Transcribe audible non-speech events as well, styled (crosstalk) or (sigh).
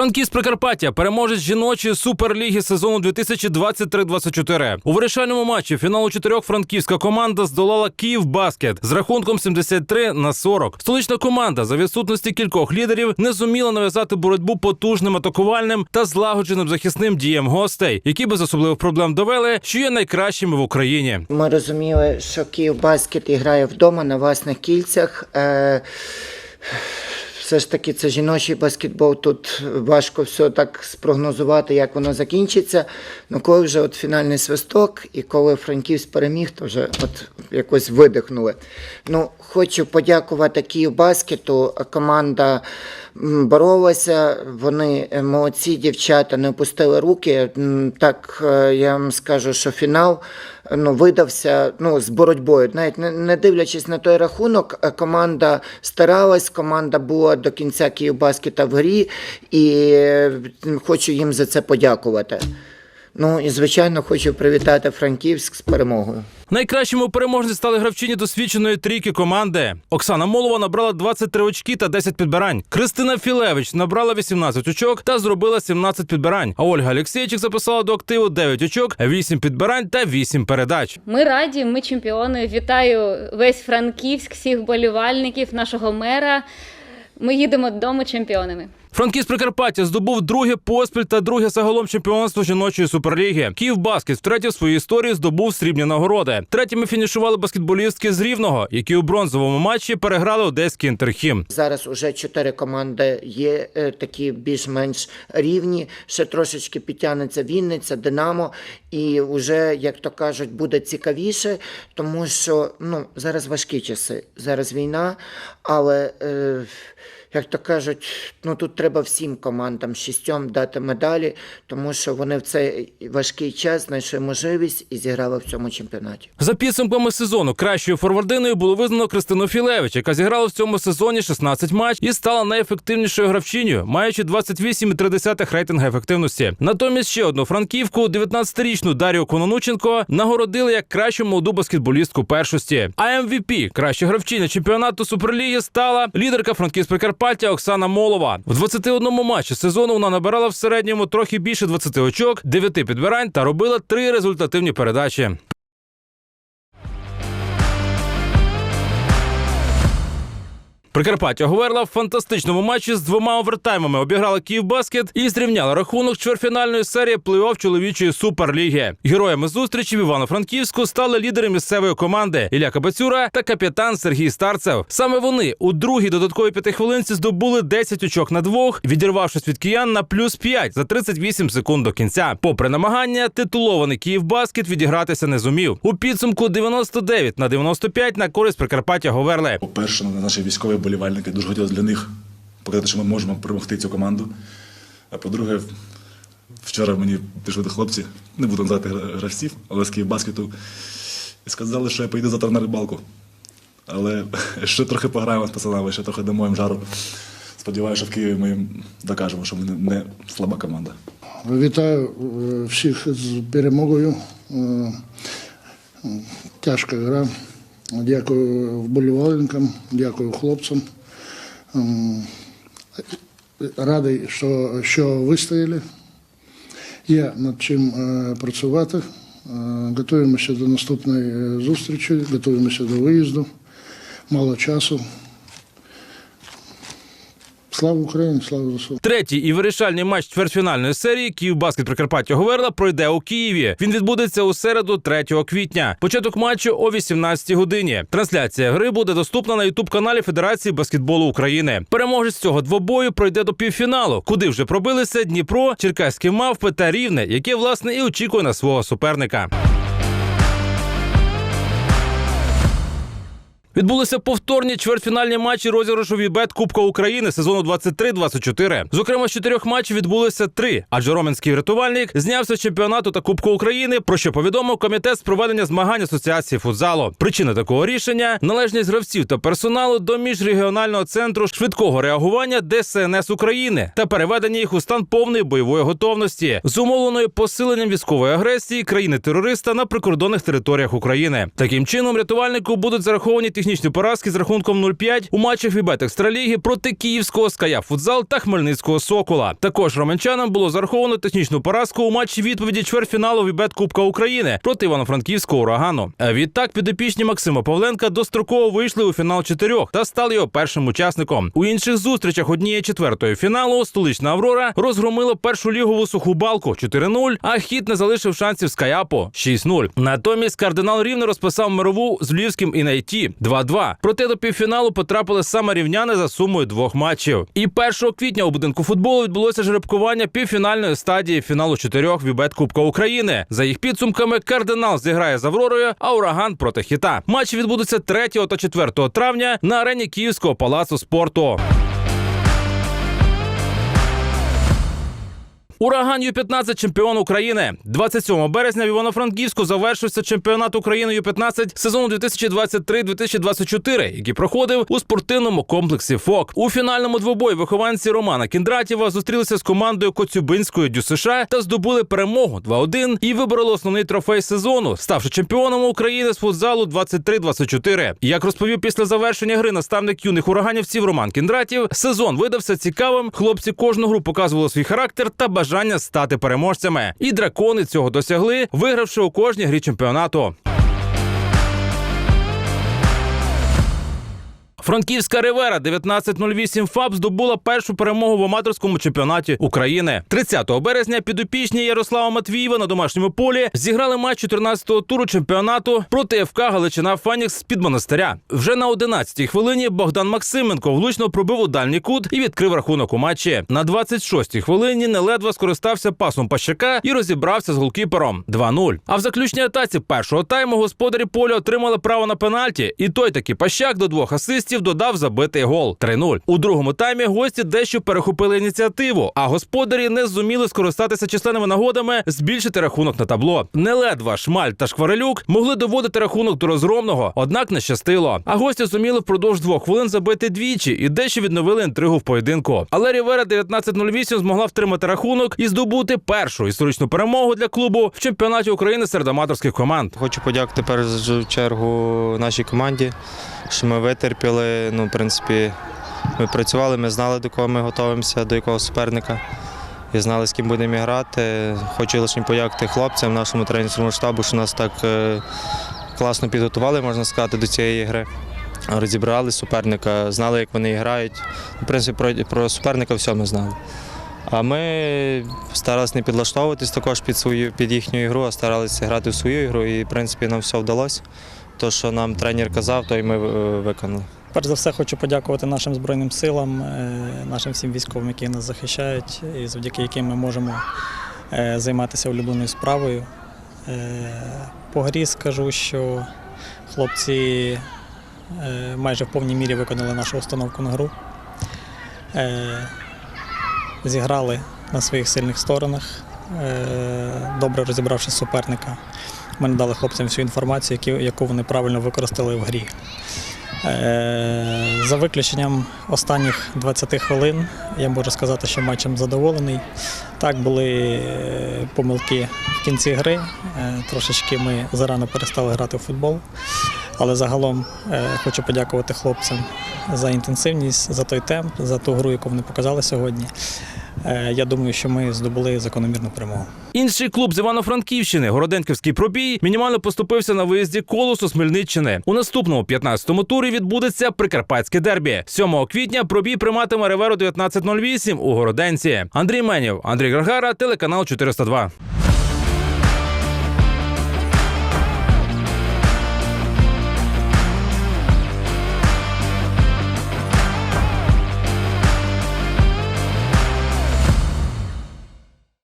Франківськ Прикарпаття переможець жіночої суперліги сезону 2023-24. У вирішальному матчі фіналу чотирьох франківська команда здолала Київ Баскет з рахунком 73 на 40. Столична команда за відсутності кількох лідерів не зуміла нав'язати боротьбу потужним атакувальним та злагодженим захисним діям гостей, які без особливих проблем довели, що є найкращими в Україні. Ми розуміли, що Київ баскет грає вдома на власних кільцях. Е, все ж таки, це жіночий баскетбол. Тут важко все так спрогнозувати, як воно закінчиться. Ну коли вже от фінальний свисток, і коли Франківськ переміг, то вже от якось видихнули. Ну, хочу подякувати Київ баскету. Команда боролася, вони е, молодці, дівчата, не опустили руки. Так е, я вам скажу, що фінал ну, видався ну, з боротьбою. Навіть не, дивлячись на той рахунок, е, команда старалась, команда була до кінця Київбаскета в грі, і е, хочу їм за це подякувати. Ну і звичайно хочу привітати Франківськ з перемогою. Найкращими у переможці стали гравчині досвідченої трійки команди. Оксана Молова набрала 23 очки та 10 підбирань. Кристина Філевич набрала 18 очок та зробила 17 підбирань. А Ольга Алєксєйчик записала до активу 9 очок, 8 підбирань та 8 передач. Ми раді, ми чемпіони. Вітаю весь Франківськ, всіх болівальників, нашого мера. Ми їдемо додому чемпіонами. Франківськ Прикарпаття здобув друге поспіль та друге загалом чемпіонство жіночої суперліги. Київ Баскет втретє в своїй історії здобув срібні нагороди. Третіми фінішували баскетболістки з Рівного, які у бронзовому матчі переграли одеський інтерхім. Зараз уже чотири команди є е, такі більш-менш рівні. Ще трошечки підтягнеться Вінниця, Динамо, і вже, як то кажуть, буде цікавіше, тому що ну зараз важкі часи. Зараз війна, але. Е, як то кажуть, ну тут треба всім командам шістьом дати медалі, тому що вони в цей важкий час знайшли можливість і зіграли в цьому чемпіонаті. За підсумками сезону кращою форвардиною було визнано Кристину Філевич, яка зіграла в цьому сезоні 16 матч і стала найефективнішою гравчиною, маючи 28,3 рейтинг ефективності. Натомість ще одну франківку, 19-річну Дар'ю Кононученко, нагородили як кращу молоду баскетболістку першості. А MVP, краща гравчиня чемпіонату Суперліги, стала лідерка Франківськ Прикарпаття Оксана Молова. В 21 матчі сезону вона набирала в середньому трохи більше 20 очок, 9 підбирань та робила три результативні передачі. Прикарпаття Говерла в фантастичному матчі з двома овертаймами обіграла Київбаскет і зрівняла рахунок чвертьфінальної серії плей-офф чоловічої суперліги. Героями зустрічі в Івано-Франківську стали лідери місцевої команди Ілля Кабацюра та капітан Сергій Старцев. Саме вони у другій додатковій п'ятихвилинці здобули 10 очок на двох, відірвавшись від киян на плюс 5 за 38 секунд до кінця. Попри намагання, титулований Київбаскет відігратися не зумів. У підсумку 99 на 95 на користь Прикарпаття Говерли. По-перше, наші військові болівальники дуже хотілося для них показати, що ми можемо перемогти цю команду. А по-друге, вчора мені пішли до хлопці, не буду називати гра- гравців, але з Київбаскету, і сказали, що я поїду завтра на рибалку. Але (laughs) ще трохи пограємо з пацанами, ще трохи дамо їм жару. Сподіваюся, що в Києві ми їм докажемо, що ми не- не слаба команда. Вітаю е, всіх з перемогою. Е, Тяжка гра. Дякую вболівальникам, дякую хлопцям. Радий, що, що вистояли. Є над чим е, працювати. Е, Готуємося до наступної е, зустрічі, готуємося до виїзду. Мало часу. Слава Україні, слава ЗСУ. Третій і вирішальний матч чвертьфінальної серії Київбаскет Прикарпаття Говерла пройде у Києві. Він відбудеться у середу, 3 квітня. Початок матчу о 18 годині. Трансляція гри буде доступна на ютуб каналі Федерації баскетболу України. Переможець цього двобою пройде до півфіналу, куди вже пробилися Дніпро, Черкаські мавпи та Рівне, яке власне і очікує на свого суперника. Відбулися повторні чвертьфінальні матчі розіграшу Вібет Кубка України сезону 23-24. Зокрема, з чотирьох матчів відбулися три. Адже Роменський рятувальник знявся з чемпіонату та Кубку України, про що повідомив комітет з проведення змагань асоціації футзалу. Причина такого рішення належність гравців та персоналу до міжрегіонального центру швидкого реагування ДСНС України та переведення їх у стан повної бойової готовності, зумовленої посиленням військової агресії країни-терориста на прикордонних територіях України. Таким чином, рятувальнику будуть зараховані технічні поразки з рахунком 0-5 у матчах Вібет Екстраліги проти київського Ская Футзал та Хмельницького Сокола. Також романчанам було зараховано технічну поразку у матчі відповіді чвертьфіналу Вібет Кубка України проти Івано-Франківського урагану. А відтак підопічні Максима Павленка достроково вийшли у фінал чотирьох та стали його першим учасником. У інших зустрічах однієї четвертої фіналу столична Аврора розгромила першу лігову суху балку 4-0, а хід не залишив шансів Скаяпо 6-0. Натомість кардинал рівно розписав мирову з Львівським Інайті 2-2. Проте до півфіналу потрапили саме рівняни за сумою двох матчів. І 1 квітня у будинку футболу відбулося жеребкування півфінальної стадії фіналу чотирьох Вібет Кубка України. За їх підсумками, кардинал зіграє з Авророю, а ураган проти хіта. Матч відбудеться 3 та 4 травня на арені Київського палацу спорту. Ураган Ю-15 чемпіон України. 27 березня в Івано-Франківську завершився чемпіонат України Ю-15 сезону 2023-2024, який проходив у спортивному комплексі ФОК. У фінальному двобої вихованці Романа Кіндратєва зустрілися з командою Коцюбинської Дю США та здобули перемогу 2-1 і вибороли основний трофей сезону, ставши чемпіоном України з футзалу 23-24. Як розповів після завершення гри наставник юних ураганівців Роман Кіндратів, сезон видався цікавим. Хлопці кожну гру показували свій характер та бажання стати переможцями. І дракони цього досягли, вигравши у кожній грі чемпіонату. Франківська Ривера 1908 ФАБ здобула першу перемогу в аматорському чемпіонаті України. 30 березня підопічні Ярослава Матвієва на домашньому полі зіграли матч 14-го туру чемпіонату проти ФК Галичина Фенікс з під монастиря. Вже на 11-й хвилині Богдан Максименко влучно пробив у дальній кут і відкрив рахунок у матчі. На 26-й хвилині неледве скористався пасом Пащака і розібрався з голкіпером 2-0. А в заключній атаці першого тайму господарі поля отримали право на пенальті, і той таки Пащак до двох асистів додав забитий гол 3-0. У другому таймі гості дещо перехопили ініціативу, а господарі не зуміли скористатися численними нагодами збільшити рахунок на табло. Неледва Шмаль та Шкварелюк могли доводити рахунок до розгромного, однак не щастило. А гості зуміли впродовж двох хвилин забити двічі і дещо відновили інтригу в поєдинку. Але Рівера 1908 змогла втримати рахунок і здобути першу історичну перемогу для клубу в чемпіонаті України серед аматорських команд. Хочу подякувати першу чергу нашій команді, що ми витерпіли. Ну, в принципі, ми працювали, ми знали, до кого ми готуємося, до якого суперника. І знали, з ким будемо грати. Хочу лише подякувати хлопцям, нашому тренерському штабу, що нас так е, класно підготували, можна сказати, до цієї гри. Розібрали суперника, знали, як вони грають. В принципі, про, про суперника все ми знали. А ми старалися не підлаштовуватись також під свою під їхню ігру, а старалися грати в свою ігру. І в принципі нам все вдалося. То, що нам тренер казав, то і ми е, виконали. Перш за все хочу подякувати нашим Збройним силам, е, нашим всім військовим, які нас захищають, і завдяки яким ми можемо е, займатися улюбленою справою. Е, По грі скажу, що хлопці майже в повній мірі виконали нашу установку на гру. Зіграли на своїх сильних сторонах, добре розібравши суперника. Ми надали хлопцям всю інформацію, яку вони правильно використали в грі. Е, За виключенням останніх 20 хвилин я можу сказати, що матчем задоволений. Так, були е, помилки в кінці гри. Е, Трошечки ми зарано перестали грати в футбол. Але загалом хочу подякувати хлопцям за інтенсивність, за той темп, за ту гру, яку вони показали сьогодні. Е, Я думаю, що ми здобули закономірну перемогу. Інший клуб з Івано-Франківщини, Городенківський пробій, мінімально поступився на виїзді колосу з. У наступному 15-му турі відбудеться прикарпатське дербі. 7 квітня пробій прийматиме Реверу 1908 у Городенці. Андрій Менів, Андрій Гаргара, телеканал 402.